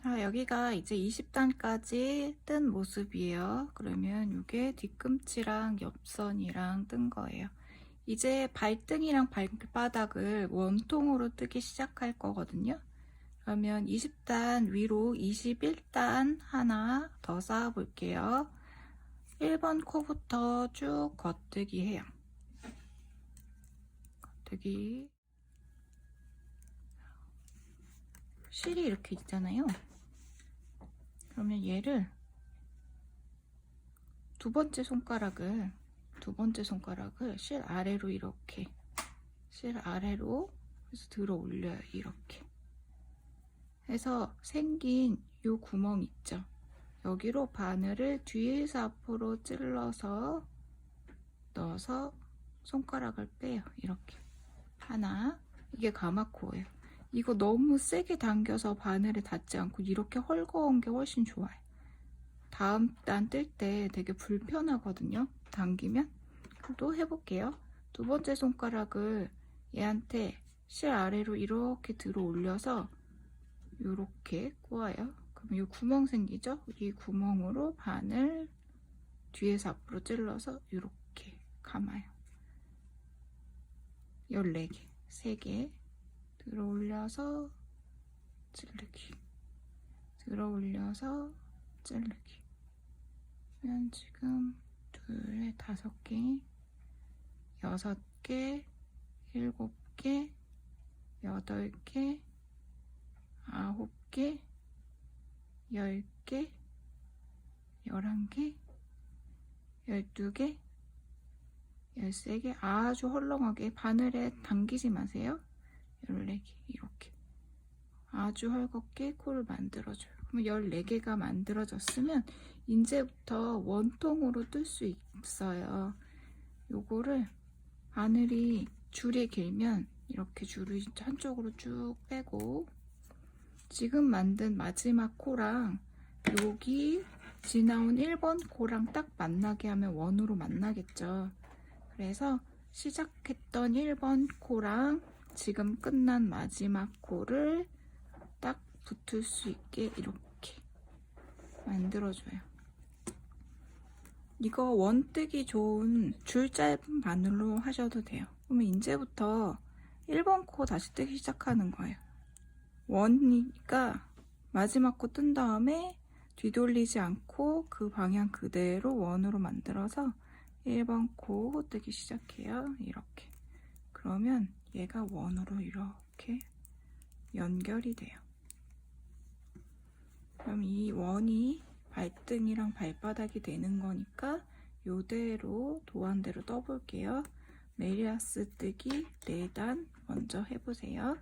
자, 여기가 이제 20단까지 뜬 모습이에요. 그러면 이게 뒤꿈치랑 옆선이랑 뜬 거예요. 이제 발등이랑 발바닥을 원통으로 뜨기 시작할 거거든요. 그러면 20단 위로 21단 하나 더 쌓아 볼게요. 1번 코부터 쭉 겉뜨기 해요. 겉뜨기. 실이 이렇게 있잖아요. 그러면 얘를 두 번째 손가락을 두 번째 손가락을 실 아래로 이렇게 실 아래로 해서 들어 올려요. 이렇게 해서 생긴 요 구멍 있죠. 여기로 바늘을 뒤에서 앞으로 찔러서 넣어서 손가락을 빼요. 이렇게 하나 이게 가마코예요. 이거 너무 세게 당겨서 바늘에 닿지 않고 이렇게 헐거운 게 훨씬 좋아요. 다음 단 뜰 때 되게 불편하거든요. 당기면. 또 해볼게요. 두 번째 손가락을 얘한테 실 아래로 이렇게 들어 올려서 이렇게 꼬아요. 그럼 이 구멍 생기죠? 이 구멍으로 바늘 뒤에서 앞으로 찔러서 이렇게 감아요. 14개, 3개 들어 올려서 찌르기. 들어 올려서 찌르기. 그러면 지금 둘, 다섯 개, 여섯 개, 일곱 개, 여덟 개, 아홉 개, 열 개, 열한 개, 열두 개, 열세 개. 아주 헐렁하게 바늘에 당기지 마세요. 14개 이렇게 아주 헐겁게 코를 만들어줘요. 그럼 14개가 만들어졌으면 이제부터 원통으로 뜰 수 있어요. 요거를 바늘이 줄이 길면 이렇게 줄을 한쪽으로 쭉 빼고 지금 만든 마지막 코랑 여기 지나온 1번 코랑 딱 만나게 하면 원으로 만나겠죠. 그래서 시작했던 1번 코랑 지금 끝난 마지막 코를 딱 붙을 수 있게 이렇게 만들어줘요. 이거 원뜨기 좋은 줄 짧은 바늘로 하셔도 돼요. 그러면 이제부터 1번 코 다시 뜨기 시작하는 거예요. 원이니까 마지막 코 뜬 다음에 뒤돌리지 않고 그 방향 그대로 원으로 만들어서 1번 코 뜨기 시작해요. 이렇게. 그러면 얘가 원으로 이렇게 연결이 돼요. 그럼 이 원이 발등이랑 발바닥이 되는 거니까 요대로 도안대로 떠볼게요. 메리아스 뜨기 4단 먼저 해보세요.